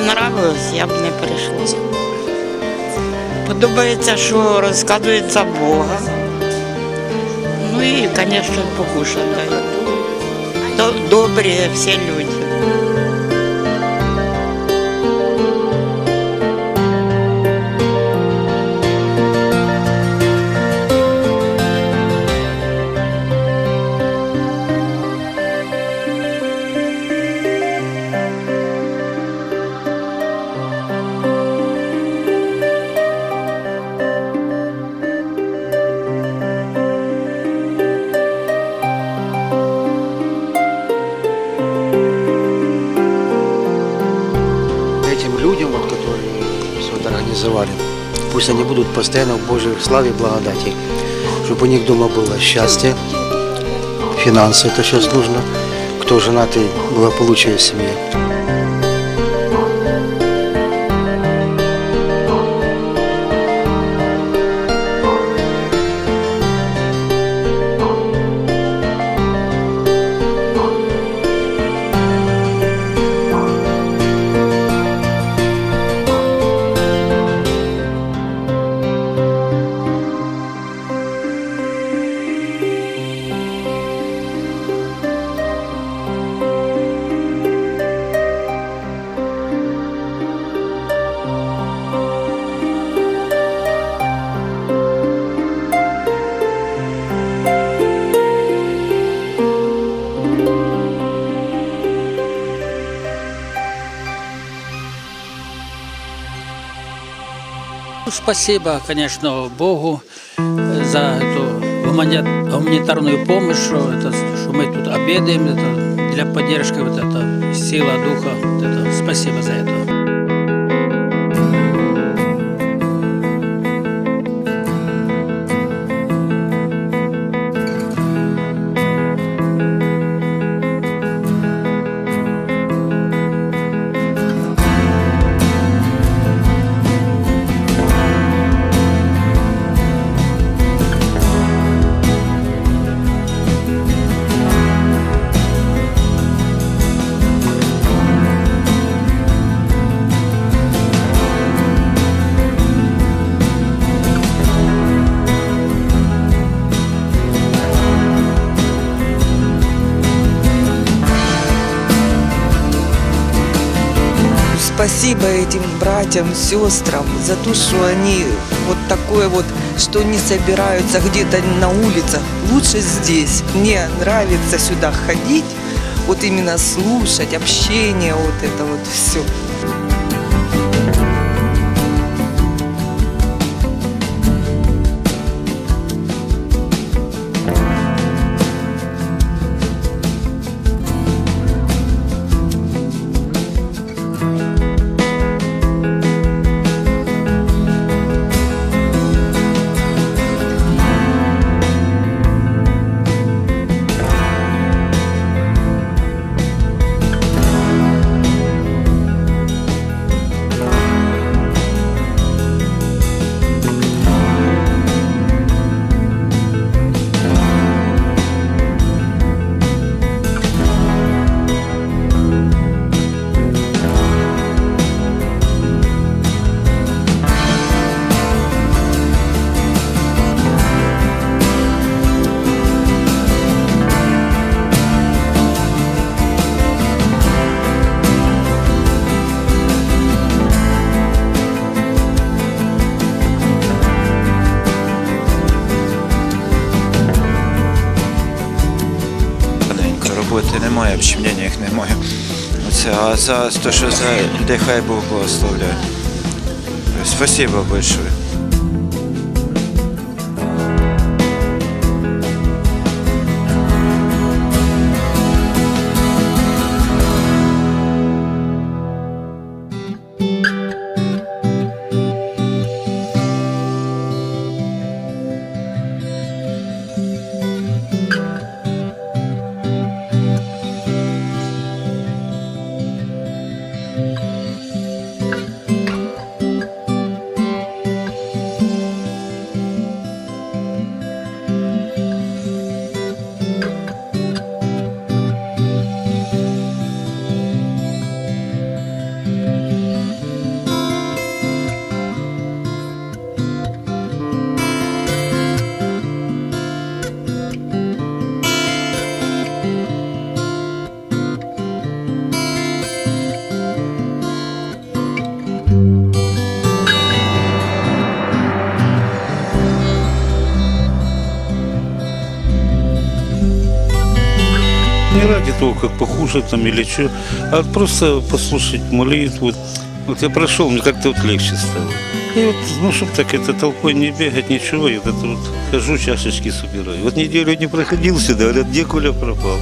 нравилось, я б не прийшла. Подобається, що розказується Бога. Ну і, звісно, покушати Добрі всі люди. все это организовали, пусть они будут постоянно в Божьей славе и благодати, чтобы у них дома было счастье, финансы, это сейчас нужно, кто женатый, благополучие в семье. Спасибо, конечно, Богу э, за эту гумани- гуманитарную помощь, что, это, что мы тут обедаем, это для поддержки вот это сила духа. Вот это, спасибо за это. Спасибо этим братьям, сестрам за то, что они вот такое вот, что не собираются где-то на улицах. Лучше здесь. Мне нравится сюда ходить, вот именно слушать, общение, вот это вот все. Немає, общення їх немає. Оце, а за те, що за людей хай Бог благословляє. Спасибо большое. того, как покушать там или что, а вот просто послушать молитву. Вот я прошел, мне как-то вот легче стало. И вот, ну, чтобы так это толпой не бегать, ничего, я вот это вот хожу, чашечки собираю. Вот неделю не проходил сюда, говорят, где Коля пропал?